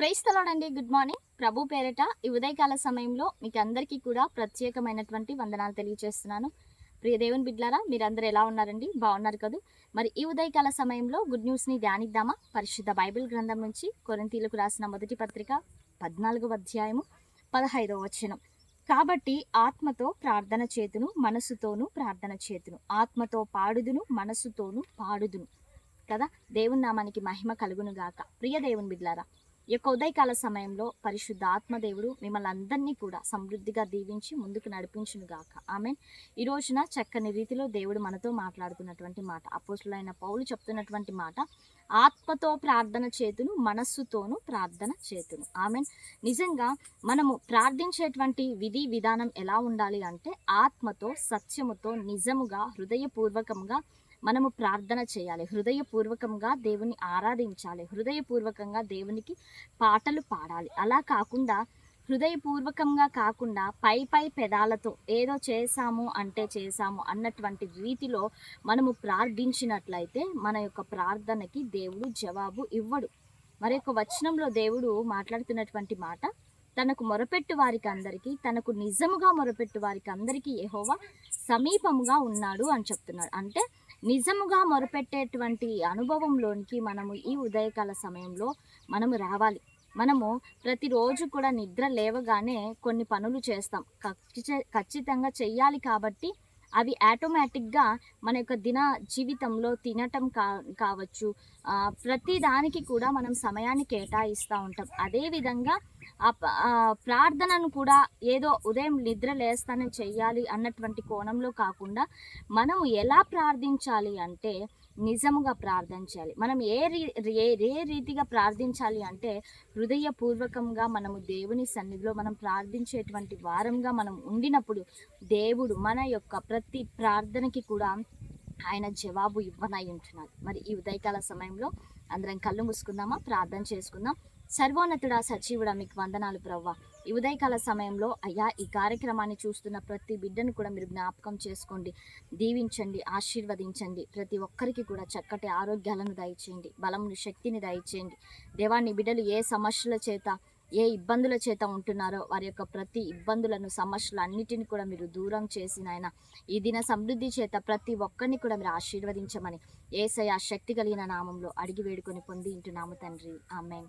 ప్రైస్తలోడండి good morning. ప్రభు పేరట ఈ ఉదయకాల సమయంలో మీకు అందరికీ కూడా ప్రత్యేకమైనటువంటి వందనాలు తెలియజేస్తున్నాను ప్రియ దేవుని బిడ్లారా మీరందరూ ఎలా ఉన్నారండి? బాగున్నారు కదా? మరి ఈ ఉదయకాల సమయంలో గుడ్ న్యూస్ని ధ్యానిద్దామా? పరిశుద్ధ బైబిల్ గ్రంథం నుంచి కొరంతీలకు రాసిన మొదటి పత్రిక పద్నాలుగవ అధ్యాయము పదహైదవ వచనం. కాబట్టి ఆత్మతో ప్రార్థన చేతును మనసుతోనూ ప్రార్థన చేతును. ఆత్మతో పాడుదును మనసుతోనూ పాడుదును. కదా? దేవుని నామానికి మహిమ కలుగును గాక ప్రియ దేవుని బిడ్లారా యొక్క ఉదయకాల సమయంలో పరిశుద్ధ ఆత్మదేవుడు మిమ్మల్ని అందరినీ కూడా సమృద్ధిగా దీవించి ముందుకు నడిపించును గాక. ఆమె ఈ రోజున చక్కని రీతిలో దేవుడు మనతో మాట్లాడుతున్నటువంటి మాట అపోసులైన పౌలు చెప్తున్నటువంటి మాట ఆత్మతో ప్రార్థన చేతును మనస్సుతోను ప్రార్థన చేతును. ఆమె నిజంగా మనము ప్రార్థించేటువంటి విధి విధానం ఎలా ఉండాలి అంటే ఆత్మతో సత్యముతో నిజముగా హృదయపూర్వకంగా మనము ప్రార్థన చేయాలి. హృదయపూర్వకంగా దేవుని ఆరాధించాలి. హృదయపూర్వకంగా దేవునికి పాటలు పాడాలి. అలా కాకుండా హృదయపూర్వకంగా కాకుండా పై పై పెదాలతో ఏదో చేశాము అంటే చేశాము అన్నటువంటి రీతిలో మనము ప్రార్థించినట్లయితే మన యొక్క ప్రార్థనకి దేవుడు జవాబు ఇవ్వడు. మరి యొక్క వచనంలో దేవుడు మాట్లాడుతున్నటువంటి మాట తనకు మొరపెట్టు వారికి అందరికీ తనకు నిజముగా మొరపెట్టు వారికి అందరికీ యెహోవా సమీపముగా ఉన్నాడు అని చెప్తున్నాడు. అంటే నిజముగా మొరపెట్టేటువంటి అనుభవంలోనికి మనము ఈ ఉదయకాల సమయంలో మనము రావాలి. మనము ప్రతిరోజు కూడా నిద్ర లేవగానే కొన్ని పనులు చేస్తాం. ఖచ్చి- ఖచ్చితంగా చెయ్యాలి కాబట్టి అవి ఆటోమేటిక్గా మన యొక్క దిన జీవితంలో తినటం కా కావచ్చు. ప్రతిదానికి ప్రతి దానికి కూడా మనం సమయాన్ని కేటాయిస్తూ ఉంటాం. అదేవిధంగా ప్రార్థనను కూడా ఏదో ఉదయం నిద్ర లేస్తానే చెయ్యాలి అన్నటువంటి కోణంలో కాకుండా మనం ఎలా ప్రార్థించాలి అంటే నిజముగా ప్రార్థన చేయాలి. మనం ఏ రీ ఏ ఏ రీతిగా ప్రార్థించాలి అంటే హృదయపూర్వకంగా మనము దేవుని సన్నిధిలో మనం ప్రార్థించేటువంటి వారంగా మనం ఉండినప్పుడు దేవుడు మన యొక్క ప్రతి ప్రార్థనకి కూడా ఆయన జవాబు ఇవ్వనై ఉంటున్నాడు. మరి ఈ ఉదయకాల సమయంలో అందరం కళ్ళు మూసుకుందామా? ప్రార్థన చేసుకుందాం. సర్వోన్నతుడా సజీవుడా మీకు వందనాలు ప్రవ్వ. ఈ ఉదయకాల సమయంలో అయ్యా ఈ కార్యక్రమాన్ని చూస్తున్న ప్రతి బిడ్డను కూడా మీరు జ్ఞాపకం చేసుకోండి. దీవించండి ఆశీర్వదించండి. ప్రతి ఒక్కరికి కూడా చక్కటి ఆరోగ్యాలను దయచేయండి. బలమును శక్తిని దయచేయండి. దేవాన్ని బిడ్డలు ఏ సమస్యల చేత ఏ ఇబ్బందుల చేత ఉంటున్నారో వారి యొక్క ప్రతి ఇబ్బందులను సమస్యలు అన్నిటిని కూడా మీరు దూరం చేసిన ఆయన ఈ దిన సమృద్ధి చేత ప్రతి ఒక్కరిని కూడా మీరు ఆశీర్వదించమని ఏసయ శక్తి కలిగిన నామంలో అడిగి వేడుకొని పొంది ఇంటున్నాము తండ్రి. Amen.